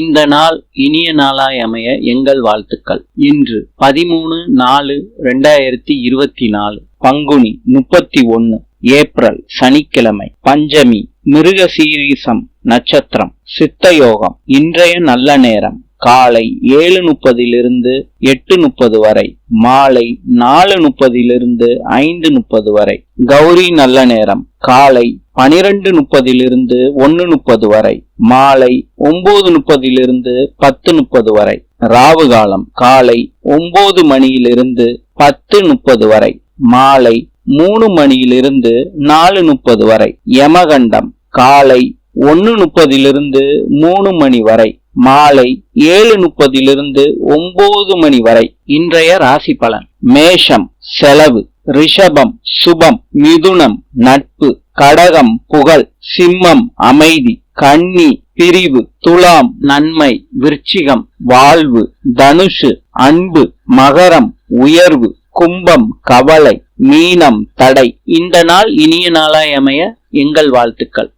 இந்த நாள் இனிய நாளாய் அமைய எங்கள் வாழ்த்துக்கள். இன்று பதிமூணு நாலு ரெண்டாயிரத்தி இருபத்தி நாலு பங்குனி முப்பத்தி ஒன்னு ஏப்ரல் சனிக்கிழமை பஞ்சமி மிருக சீரீசம் நட்சத்திரம் சித்தயோகம் இன்றைய நல்ல நேரம் காலை ஏழு முப்பதிலிருந்து எட்டு முப்பது வரை மாலை நாலு முப்பதிலிருந்து ஐந்து முப்பது வரை. கௌரி நல்ல நேரம் காலை பனிரெண்டு முப்பதிலிருந்து ஒன்னு முப்பது வரை மாலை ஒன்பது முப்பதிலிருந்து பத்து முப்பது வரை ராவு காலம் காலை ஒன்பது மணியிலிருந்து பத்து முப்பது வரை மாலை மூணு மணியிலிருந்து நாலு முப்பது வரை யமகண்டம் காலை ஒன்னு முப்பதிலிருந்து மூணு மணி வரை மாலை ஏழு முப்பதிலிருந்து ஒன்பது மணி வரை இன்றைய ராசி பலன். மேஷம் செலவு ரிஷபம் சுபம் மிதுனம் நட்பு கடகம் புகழ் சிம்மம் அமைதி கன்னி பிரிவு துலாம் நன்மை விருச்சிகம் வாழ்வு தனுஷு அன்பு மகரம் உயர்வு கும்பம் கவலை மீனம் தடை. இந்த நாள் இனிய நாளாய் அமைய எங்கள் வாழ்த்துக்கள்.